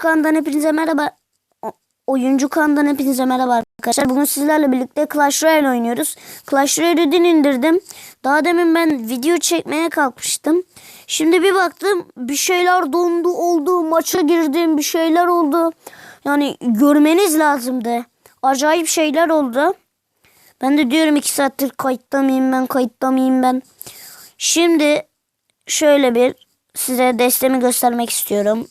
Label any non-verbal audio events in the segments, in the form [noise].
kandan hepinize merhaba. O- Oyuncu kandan hepinize merhaba arkadaşlar. Bugün sizlerle birlikte Clash Royale oynuyoruz. Clash Royale'i indirdim. Daha demin ben video çekmeye kalkmıştım. Şimdi bir baktım bir şeyler dondu oldu. Maça girdim bir şeyler oldu. Yani görmeniz lazımdı. Acayip şeyler oldu. Ben de diyorum iki saattir kayıtta mıyım ben kayıtta mıyım ben. Şimdi şöyle bir size destemi göstermek istiyorum.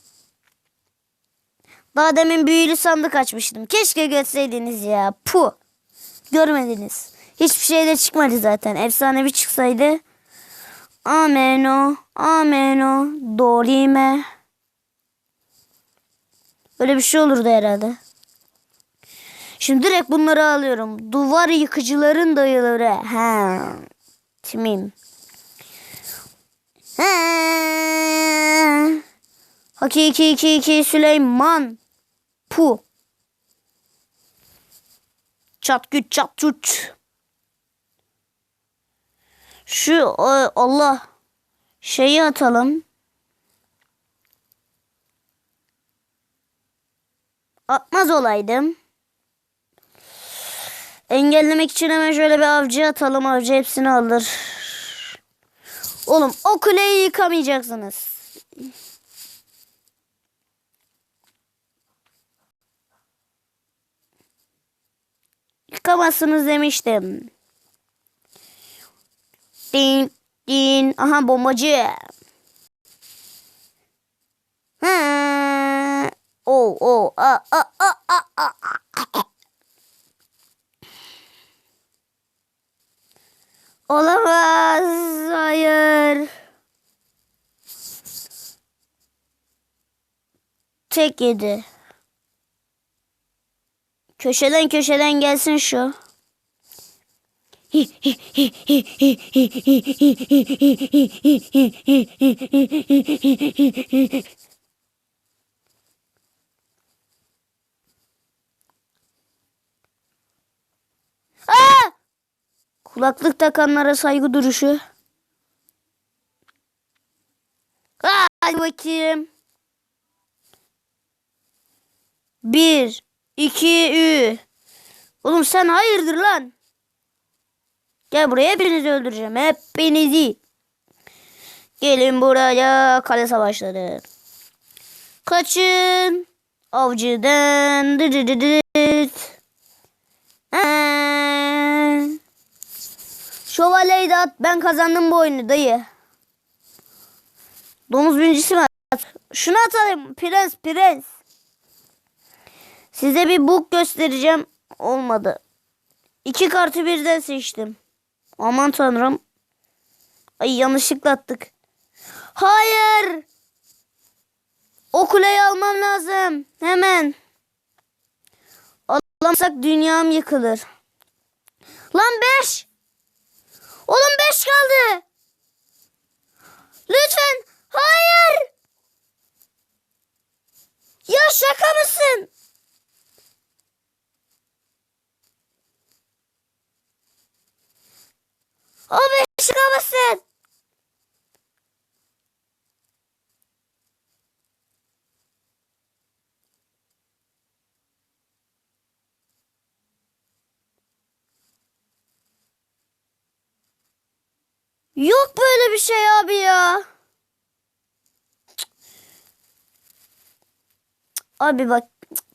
Daha demin büyülü sandık açmıştım. Keşke görseydiniz ya. Pu. Görmediniz. Hiçbir şey de çıkmadı zaten. Efsanevi çıksaydı. Ameno. Ameno. Dorime. Öyle bir şey olurdu herhalde. Şimdi direkt bunları alıyorum. Duvar yıkıcıların dayıları. Ha. Timim. Ha. Hakiki iki iki Süleyman. Pu. Çat güç çat çut. Şu ay, Allah şeyi atalım. Atmaz olaydım. Engellemek için hemen şöyle bir avcı atalım. Avcı hepsini alır. Oğlum o kuleyi yıkamayacaksınız. Yıkamazsınız demiştim. Din din. Aha bombacı. Ha. O o a a a a. a. Olamaz. Hayır. Tek yedi. Köşeden köşeden gelsin şu. Kulaklık takanlara saygı duruşu. Hadi bakayım. Bir, iki, üç. Oğlum sen hayırdır lan? Gel buraya hepinizi öldüreceğim. Hepinizi. Gelin buraya kale savaşları. Kaçın. Avcıdan. Ha. Şövalyeyi at. Ben kazandım bu oyunu dayı. Domuz binicisi mi at? Şunu atalım. Prens prens. Size bir bug göstereceğim. Olmadı. İki kartı birden seçtim. Aman tanrım. Ay yanlışlıkla attık. Hayır. O kuleyi almam lazım. Hemen. Alamazsak dünyam yıkılır. Lan beş. Oğlum beş kaldı. Lütfen. Hayır. Ya şaka mısın? O beş şaka mısın? Yok böyle bir şey abi ya. Abi bak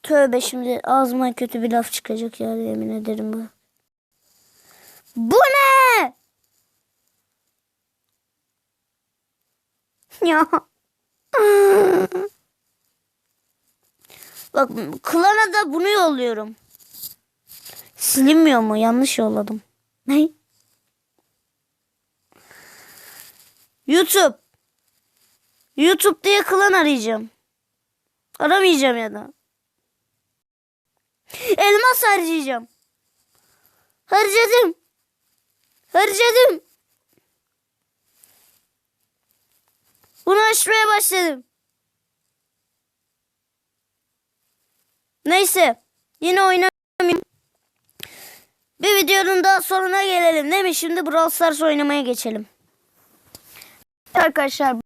tövbe şimdi ağzıma kötü bir laf çıkacak ya yemin ederim bu. Bu ne? [laughs] Ya. Bak klana da bunu yolluyorum. Silinmiyor mu? Yanlış yolladım. Ne? YouTube. YouTube diye klan arayacağım. Aramayacağım ya da. Elmas harcayacağım. Harcadım. Harcadım. Bunu açmaya başladım. Neyse. Yine oynamayayım. Bir videonun daha sonuna gelelim değil mi? Şimdi Brawl Stars oynamaya geçelim. Arkadaşlar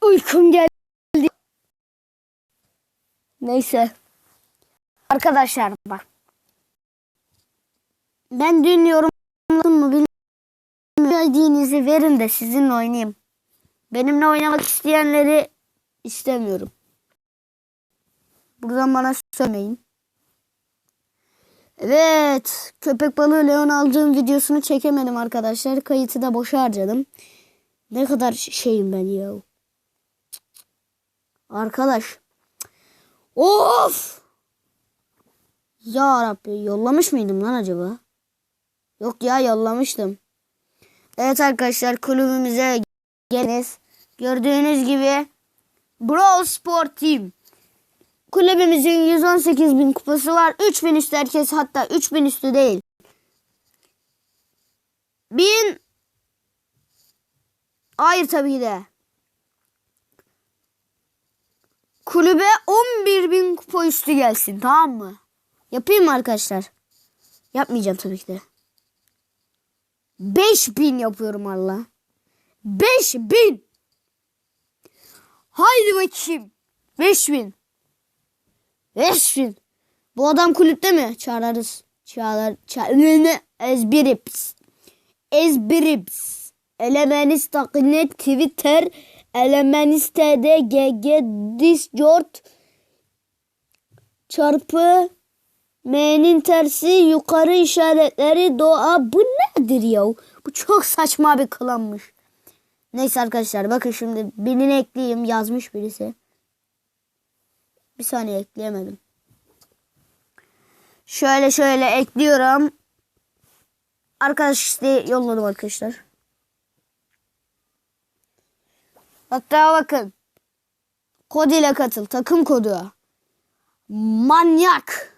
Uykum geldi. Neyse. Arkadaşlar bak. Ben dün bilmiyorum. ID'nizi verin de sizinle oynayayım. Benimle oynamak isteyenleri istemiyorum. Buradan bana söylemeyin. Evet. Köpek balığı Leon aldığım videosunu çekemedim arkadaşlar. Kayıtı da boşa harcadım. Ne kadar şeyim ben ya. Arkadaş. Of! Ya Rabbi yollamış mıydım lan acaba? Yok ya yollamıştım. Evet arkadaşlar kulübümüze geliniz. Gördüğünüz gibi Brawl Sport Team. Kulübümüzün 118 bin kupası var. 3000 üstü herkes hatta 3000 üstü değil. 1000 Hayır tabii de. Kulübe 11 bin kupa üstü gelsin tamam mı? Yapayım mı arkadaşlar? Yapmayacağım tabii ki de. 5000 yapıyorum Allah. 5000. Haydi bakayım. 5000. 5000. Bu adam kulüpte mi? Çağırırız. Çağırır. Çağırır. Ezbirips. Ezbirips. Elemenis taknet Twitter. Elemenis TD GG Discord çarpı M'nin tersi yukarı işaretleri doğa. Bu nedir ya? Bu çok saçma bir kılanmış. Neyse arkadaşlar bakın şimdi birini ekleyeyim yazmış birisi. Bir saniye ekleyemedim. Şöyle şöyle ekliyorum. Arkadaş işte yolladım arkadaşlar. Hatta bakın. Kod ile katıl. Takım kodu. Manyak.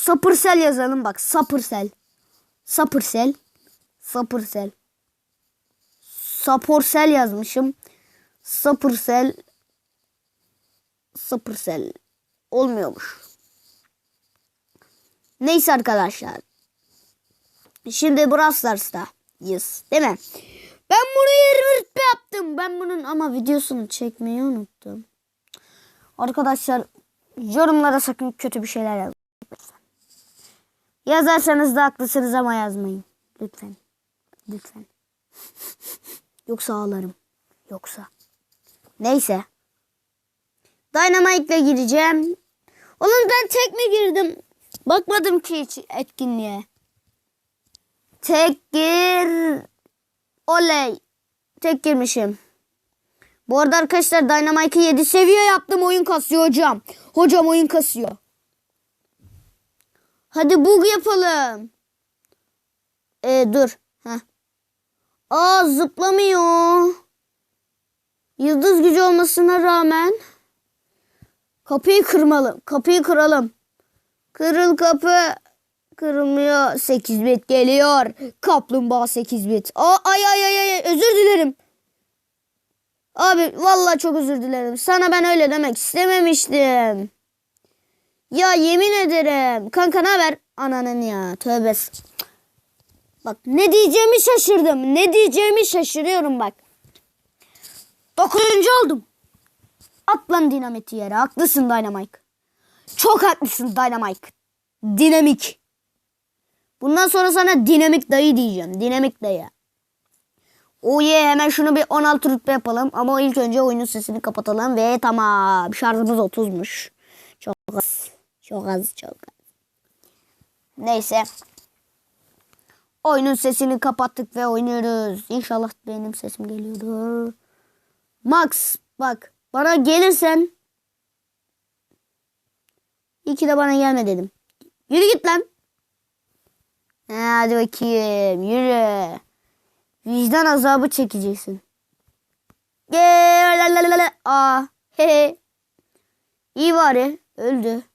Sapırsel yazalım bak. Sapırsel. Sapırsel. Sapırsel. Saporsel yazmışım. Sapırsel. Sapırsel. Olmuyormuş. Neyse arkadaşlar. Şimdi Brawl Stars'ta. Yes. Değil mi? Ben buraya rütbe yaptım. Ben bunun ama videosunu çekmeyi unuttum. Arkadaşlar yorumlara sakın kötü bir şeyler yazmayın. Yazarsanız da haklısınız ama yazmayın. Lütfen. Lütfen. [laughs] Yoksa ağlarım. Yoksa. Neyse. Dynamite'le gireceğim. Oğlum ben tek mi girdim? Bakmadım ki hiç etkinliğe. Tek gir. Oley. Tek girmişim. Bu arada arkadaşlar Dynamite'ı 7 seviye yaptım. Oyun kasıyor hocam. Hocam oyun kasıyor. Hadi bug yapalım. Ee, dur. Heh. Aa zıplamıyor. Yıldız gücü olmasına rağmen kapıyı kırmalı. Kapıyı kıralım. Kırıl kapı. Kırılmıyor. 8 bit geliyor. Kaplumbağa 8 bit. Aa, ay ay ay ay özür dilerim. Abi vallahi çok özür dilerim. Sana ben öyle demek istememiştim. Ya yemin ederim. Kanka ne haber? Ananın ya. Tövbe. Bak ne diyeceğimi şaşırdım. Ne diyeceğimi şaşırıyorum bak. Dokuzuncu oldum. At lan dinamiti yere. Haklısın Dynamite. Çok haklısın Dynamite. Dinamik. Bundan sonra sana dinamik dayı diyeceğim. Dinamik dayı. Oh yeah hemen şunu bir 16 rütbe yapalım. Ama ilk önce oyunun sesini kapatalım ve tamam. Şarjımız 30'muş. Çok az. Çok az çok az. Neyse. Oyunun sesini kapattık ve oynuyoruz. İnşallah benim sesim geliyordur. Max bak bana gelirsen İyi ki de bana gelme dedim. Yürü git lan. Hadi bakayım yürü. Vicdan azabı çekeceksin. Gel Aa, he he. İyi bari öldü.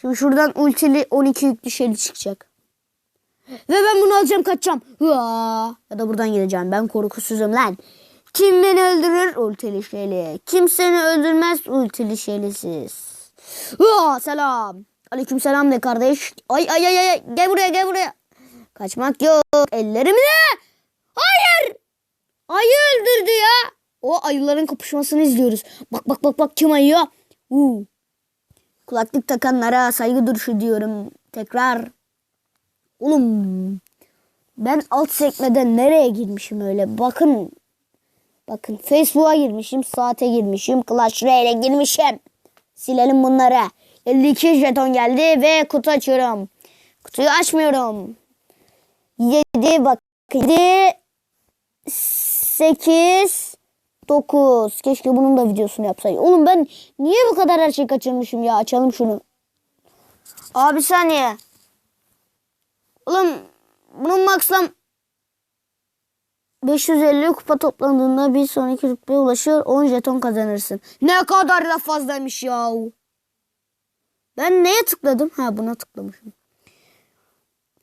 Şimdi şuradan ultili 12 yüklü şeyli çıkacak. Ve ben bunu alacağım kaçacağım. Hıa. Ya da buradan gideceğim. Ben korkusuzum lan. Kim beni öldürür? Ultili şeyli. Kim seni öldürmez? Ultili şeylisiz. Hıa, selam. Aleyküm selam de kardeş. Ay ay ay ay. Gel buraya gel buraya. Kaçmak yok. Ellerimle. Hayır. Hayır. O ayıların kapışmasını izliyoruz. Bak bak bak bak kim ayıyor? Uu. Kulaklık takanlara saygı duruşu diyorum. Tekrar. Oğlum. Ben alt sekmeden nereye girmişim öyle? Bakın. Bakın Facebook'a girmişim. Saate girmişim. Clash Royale'e girmişim. Silelim bunları. 52 jeton geldi ve kutu açıyorum. Kutuyu açmıyorum. 7 bak. 7 8 9. Keşke bunun da videosunu yapsaydım. Oğlum ben niye bu kadar her şey kaçırmışım ya? Açalım şunu. Abi saniye. Oğlum bunun makslam 550 kupa toplandığında bir sonraki rütbeye ulaşır 10 jeton kazanırsın. Ne kadar da fazlaymış ya. Ben neye tıkladım? Ha buna tıklamışım.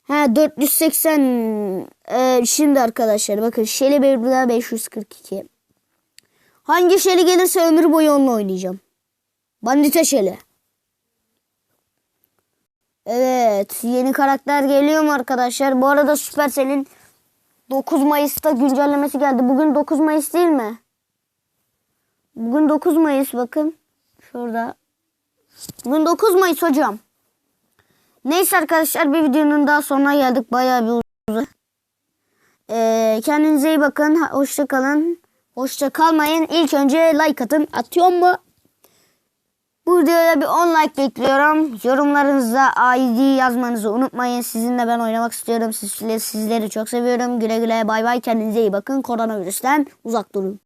Ha 480 Ee, şimdi arkadaşlar bakın Shelly Berbera 542. Hangi Shelly gelirse ömür boyu onunla oynayacağım. Bandite Shelly. Evet yeni karakter geliyor mu arkadaşlar? Bu arada Supercell'in 9 Mayıs'ta güncellemesi geldi. Bugün 9 Mayıs değil mi? Bugün 9 Mayıs bakın. Şurada. Bugün 9 Mayıs hocam. Neyse arkadaşlar bir videonun daha sonuna geldik. Bayağı bir uzun. Ee, kendinize iyi bakın. Ha- Hoşça kalmayın. İlk önce like atın. Atıyor mu? Bu videoya bir 10 like bekliyorum. Yorumlarınızda ID yazmanızı unutmayın. Sizinle ben oynamak istiyorum. Siz, sizleri çok seviyorum. Güle güle bay bay. Kendinize iyi bakın. Koronavirüsten uzak durun.